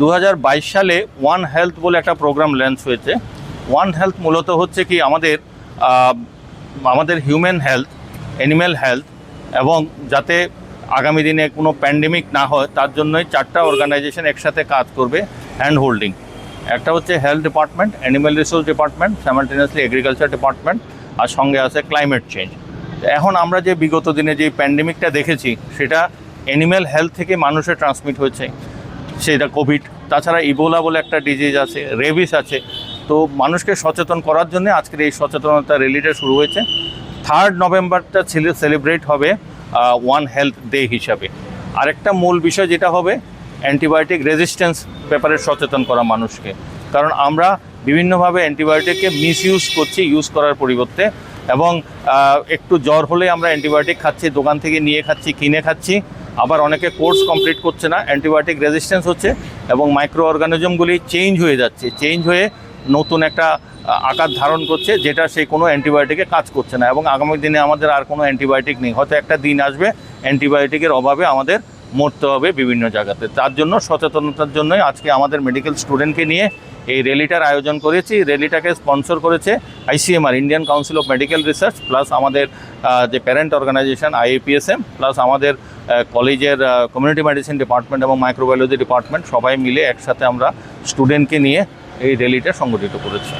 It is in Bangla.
দু হাজার বাইশ সালে ওয়ান হেলথ বলে একটা প্রোগ্রাম লঞ্চ হয়েছে। ওয়ান হেলথ মূলত হচ্ছে কি আমাদের আমাদের হিউম্যান হেলথ অ্যানিম্যাল হেলথ এবং যাতে আগামী দিনে কোনো প্যান্ডেমিক না হয়, তার জন্যই চারটা অর্গানাইজেশন একসাথে কাজ করবে হ্যান্ড হোল্ডিং একটা হচ্ছে health department animal resource department simultaneously agriculture department আর সঙ্গে আছে ক্লাইমেট চেঞ্জ এখন আমরা যে বিগত দিনে যে প্যান্ডেমিকটা দেখেছি, সেটা অ্যানিম্যাল হেলথ থেকে মানুষের ট্রান্সমিট হয়েছে। সেটা কোভিড তাছাড়া ইবোলা বলে একটা ডিজিজ আছে রেবিস আছে। তো মানুষকে সচেতন করার জন্য আজকের এই সচেতনতা র্যালিটা শুরু হয়েছে। থার্ড নভেম্বরটা ছিল সেলিব্রেট হবে ওয়ান হেলথ ডে হিসাবে। আরেকটা মূল বিষয় যেটা হবে অ্যান্টিবায়োটিক রেজিস্ট্যান্স ব্যাপারে সচেতন করা মানুষকে। কারণ আমরা বিভিন্নভাবে অ্যান্টিবায়োটিককে মিসইউজ করছি ইউজ করার পরিবর্তে। এবং একটু জ্বর হলে আমরা অ্যান্টিবায়োটিক খাচ্ছি, দোকান থেকে নিয়ে খাচ্ছি, কিনে খাচ্ছি। আবার অনেকে কোর্স কমপ্লিট করছে না, অ্যান্টিবায়োটিক রেজিস্ট্যান্স হচ্ছে এবং মাইক্রো অর্গানিজমগুলি চেঞ্জ হয়ে যাচ্ছে। চেঞ্জ হয়ে নতুন একটা আকার ধারণ করছে যেটা সেই কোনো অ্যান্টিবায়োটিকে কাজ করছে না এবং আগামী দিনে আমাদের আর কোনো অ্যান্টিবায়োটিক নেই। হয়তো একটা দিন আসবে, অ্যান্টিবায়োটিকের অভাবে আমাদের মরতে হবে বিভিন্ন জায়গাতে। তার জন্য সচেতনতার জন্যই আজকে আমাদের মেডিকেল স্টুডেন্টকে নিয়ে এই র্যালিটার আয়োজন করেছি। র্যালিটাকে স্পন্সর করেছে ICMR Indian council of medical research plus আমাদের যে প্যারেন্ট অর্গানাইজেশন আইএপিএসএম প্লাস আমাদের কলেজের কমিউনিটি মেডিসিন ডিপার্টমেন্ট এবং মাইক্রোবায়োলজি ডিপার্টমেন্ট সবাই মিলে একসাথে আমরা স্টুডেন্টকে নিয়ে এই র্যালিটা সংগঠিত করেছি।